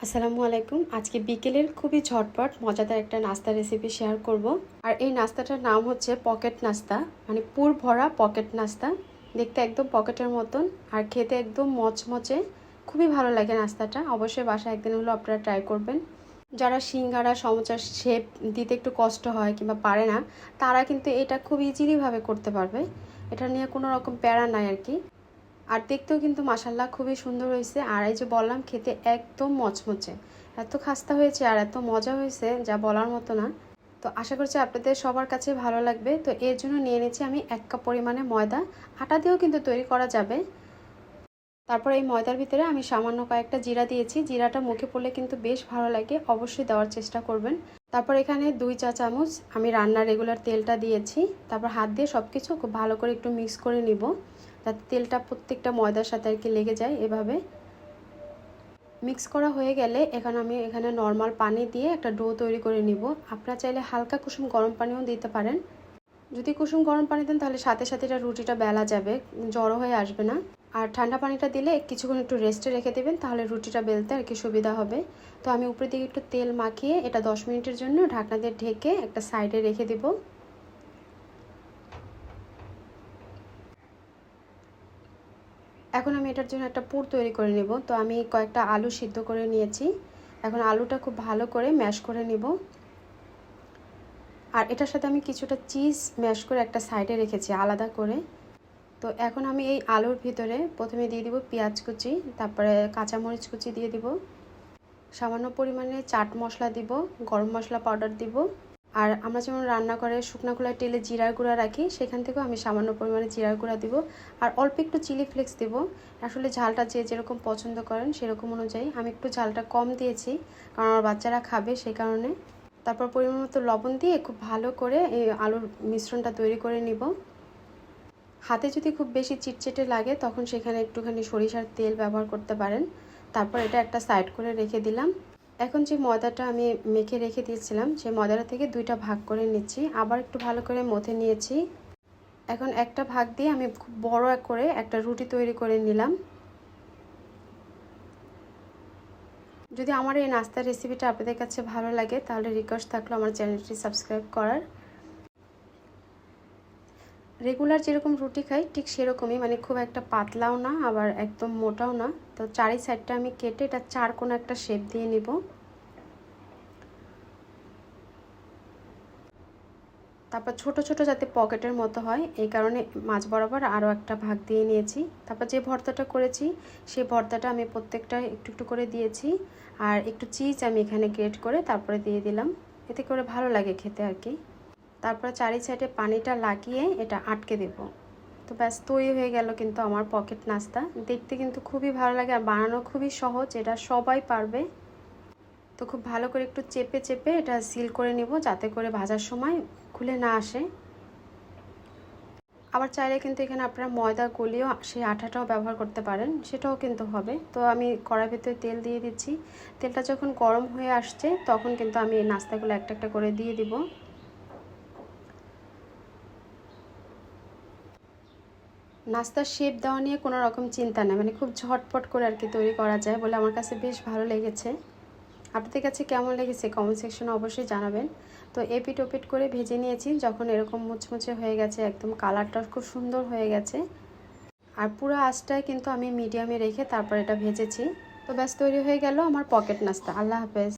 আসসালামু আলাইকুম। আজকে বিকেলের খুবই ঝটপট, মজাদার একটা নাস্তা রেসিপি শেয়ার করব। আর এই নাস্তাটার নাম হচ্ছে পকেট নাস্তা মানে পুর ভরা পকেট নাস্তা। দেখতে একদম পকেটের মতন আর খেতে একদম মচমচে। খুবই ভালো লাগে নাস্তাটা। অবশ্যই বাসায় একদিন হলো আপনারা ট্রাই করবেন। যারা সিঙ্গারা সমচার শেপ দিতে একটু কষ্ট হয় কিংবা পারে না, তারা কিন্তু এটা খুব ইজিলিভাবে করতে পারবে। এটা নিয়ে কোনো রকম প্যারা নাই আর কি। আর দেখতেও কিন্তু মাসাল্লাহ খুবই সুন্দর হয়েছে। আর এই যে বললাম, খেতে একদম মচমচে। এত খাস্তা হয়েছে আর এত মজা হয়েছে, যা বলার মতো না। তো আশা করছি আপনাদের সবার কাছে ভালো লাগবে। তো এর জন্য নিয়ে নিচ্ছি আমি এক কাপ পরিমাণে ময়দা। আটা দিয়েও কিন্তু তৈরি করা যাবে। তারপর এই ময়দার ভিতরে আমি সামান্য কয়েকটা জিরা দিয়েছি। জিরাটা মুখে পড়লে কিন্তু বেশ ভালো লাগে। অবশ্যই দেওয়ার চেষ্টা করবেন। তারপর এখানে দুই চা চামচ আমি রান্নার রেগুলার তেলটা দিয়েছি। তারপর হাত দিয়ে সব কিছু খুব ভালো করে একটু মিক্স করে নিব। যাতে তেলটা প্রত্যেকটা ময়দার সাথে আর কি লেগে যায় এভাবে। মিক্স করা হয়ে গেলে এখন আমি এখানে নর্মাল পানি দিয়ে একটা ডো তৈরি করে নিব। আপনারা চাইলে হালকা কুসুম গরম পানিও দিতে পারেন। যদি কুসুম গরম পানি দেন, তাহলে সাথে সাথে এটা রুটিটা বেলা যাবে, জড়ো হয়ে আসবে না। আর ঠান্ডা পানিটা দিলে কিছুক্ষণ একটু রেস্টে রেখে দেবেন, তাহলে রুটিটা বেলতে আর কি সুবিধা হবে। তো আমি উপরের দিকে একটু তেল মাখিয়ে এটা দশ মিনিটের জন্য ঢাকনা দিয়ে ঢেকে একটা সাইডে রেখে দিব। এখন আমি এটার জন্য একটা পুর তৈরি করে নেব। তো আমি কয়েকটা আলু সিদ্ধ করে নিয়েছি। এখন আলুটা খুব ভালো করে ম্যাশ করে নেব। আর এটার সাথে আমি কিছুটা চিজ ম্যাশ করে একটা সাইডে রেখেছি, আলাদা করে। তো এখন আমি এই আলুর ভিতরে প্রথমে দিয়ে দিব পেঁয়াজ কুচি, তারপরে কাঁচামরিচ কুচি দিয়ে দিব। সামান্য পরিমাণে চাট মশলা দিব, গরম মশলা পাউডার দিব। আর আমরা যেমন রান্না করে শুকনো খোলায় তেলে জিরার গুঁড়া রাখি, সেখান থেকেও আমি সামান্য পরিমাণে জিরার গুঁড়া দিব। আর অল্প একটু চিলি ফ্লেক্স দিব। আসলে ঝালটা যে যেরকম পছন্দ করেন সেরকম অনুযায়ী আমি একটু ঝালটা কম দিয়েছি, কারণ আমার বাচ্চারা খাবে সেই কারণে। তারপর পরিমাণ মতো লবণ দিয়ে খুব ভালো করে এই আলুর মিশ্রণটা তৈরি করে নিব। হাতে যদি খুব বেশি চিটচেটে লাগে, তখন সেখানে একটুখানি সরিষার তেল ব্যবহার করতে পারেন। তারপর এটা একটা সাইড করে রেখে দিলাম। এখন যে ময়দাটা আমি মেখে রেখে দিয়েছিলাম, সেই ময়দাটা থেকে দুইটা ভাগ করে নিচ্ছি। আবার একটু ভালো করে মথে নিয়েছি। এখন একটা ভাগ দিয়ে আমি খুব বড় করে একটা রুটি তৈরি করে নিলাম। যদি আমার এই নাস্তার রেসিপিটা আপনাদের কাছে ভালো লাগে, তাহলে রিকোয়েস্ট থাকল আমার চ্যানেলটি সাবস্ক্রাইব করার। রেগুলার যেরকম রুটি খাই, ঠিক সেরকমই মানে খুব একটা পাতলাও না, আবার একদম মোটাও না। তো চারি সাইডটা আমি কেটে এটা চার কোনো একটা শেপ দিয়ে নিব। তারপর ছোট ছোট যাতে পকেটের মতো হয়, এই কারণে মাছ বরাবর আরও একটা ভাগ দিয়ে নিয়েছি। তারপর যে ভর্তাটা করেছি, সেই ভর্তাটা আমি প্রত্যেকটা একটু একটু করে দিয়েছি। আর একটু চিজ আমি এখানে গ্রেট করে তারপরে দিয়ে দিলাম। এতে করে ভালো লাগে খেতে আর কি। তারপর চারি সাইডে পানিটা লাগিয়ে এটা আটকে দেব। তো ব্যাস, তৈরি হয়ে গেল কিন্তু আমার পকেট নাস্তা। দেখতে কিন্তু খুবই ভালো লাগে আর বানানো খুবই সহজ, এটা সবাই পারবে। তো খুব ভালো করে একটু চেপে চেপে এটা সিল করে নিব, যাতে করে ভাজার সময় খুলে না আসে। আবার চাইলে কিন্তু এখানে আপনারা ময়দা গলিয়েও সেই আঠাটাও ব্যবহার করতে পারেন, সেটাও কিন্তু হবে। তো আমি কড়াই ভেতরে তেল দিয়ে দিচ্ছি। তেলটা যখন গরম হয়ে আসছে, তখন কিন্তু আমি এই নাস্তাগুলো একটা একটা করে দিয়ে দিব। নাস্তার শেপ দেওয়া নিয়ে কোনো রকম চিন্তা নেই মানে খুব ঝটপট করে আর কি তৈরি করা যায় বলে আমার কাছে বেশ ভালো লেগেছে। আপনাদের কাছে কেমন লেগেছে কমেন্ট সেকশনে অবশ্যই জানাবেন। তো এপিট ওপিট করে ভেজে নিয়েছি, যখন এরকম মুচমুচে হয়ে গেছে, একদম কালারটা খুব সুন্দর হয়ে গেছে। আর পুরো আঁচটায় কিন্তু আমি মিডিয়ামে রেখে তারপর এটা ভেজেছি। তো ব্যাস, তৈরি হয়ে গেল আমার পকেট নাস্তা। আল্লাহ হাফেজ।